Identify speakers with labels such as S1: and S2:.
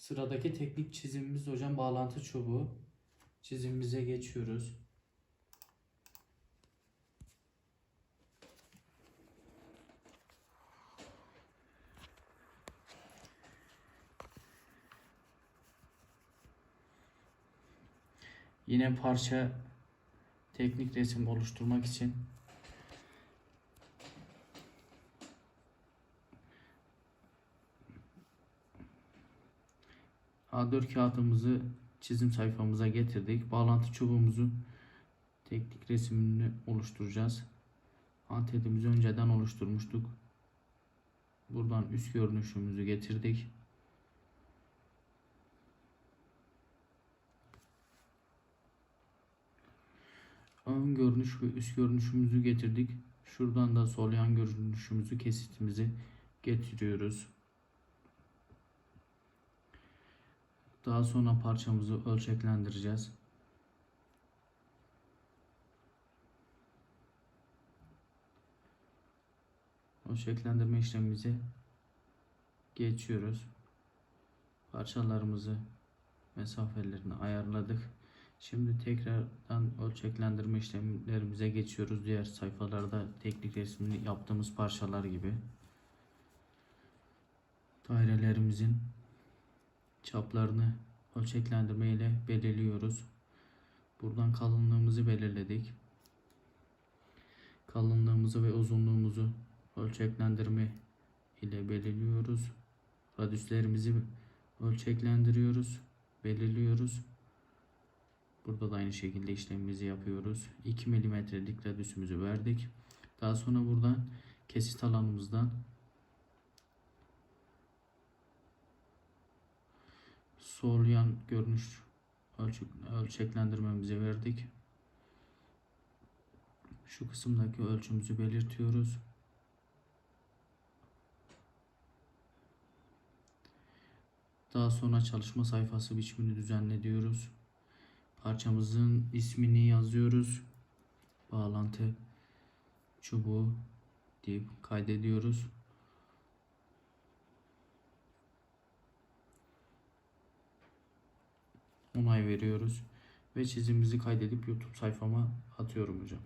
S1: Sıradaki teknik çizimimiz hocam bağlantı çubuğu. Çizimimize geçiyoruz. Yine parça teknik resim oluşturmak için A4 kağıdımızı çizim sayfamıza getirdik. Bağlantı çubuğumuzun teknik resimini oluşturacağız. Antetimizi önceden oluşturmuştuk. Buradan üst görünüşümüzü getirdik. Ön görünüş ve üst görünüşümüzü getirdik. Şuradan da sol yan görünüşümüzü kesitimizi getiriyoruz. Daha sonra parçamızı ölçeklendireceğiz. Ölçeklendirme işlemimizi geçiyoruz. Parçalarımızı mesafelerini ayarladık. Şimdi tekrardan ölçeklendirme işlemlerimize geçiyoruz. Diğer sayfalarda teknik resmini yaptığımız parçalar gibi. Dairelerimizin çaplarını ölçeklendirme ile belirliyoruz. Buradan kalınlığımızı belirledik. Kalınlığımızı ve uzunluğumuzu ölçeklendirme ile belirliyoruz. Radüslerimizi ölçeklendiriyoruz, belirliyoruz. Burada da aynı şekilde işlemimizi yapıyoruz. 2 milimetrelik radüsümüzü verdik. Daha sonra buradan kesit alanımızdan sol yan görünüş ölçek, ölçeklendirmemizi verdik. Şu kısımdaki ölçümüzü belirtiyoruz. Daha sonra çalışma sayfası biçimini düzenle diyoruz. Parçamızın ismini yazıyoruz. Bağlantı çubuğu deyip kaydediyoruz. Onay veriyoruz ve çizimimizi kaydedip YouTube sayfama atıyorum hocam.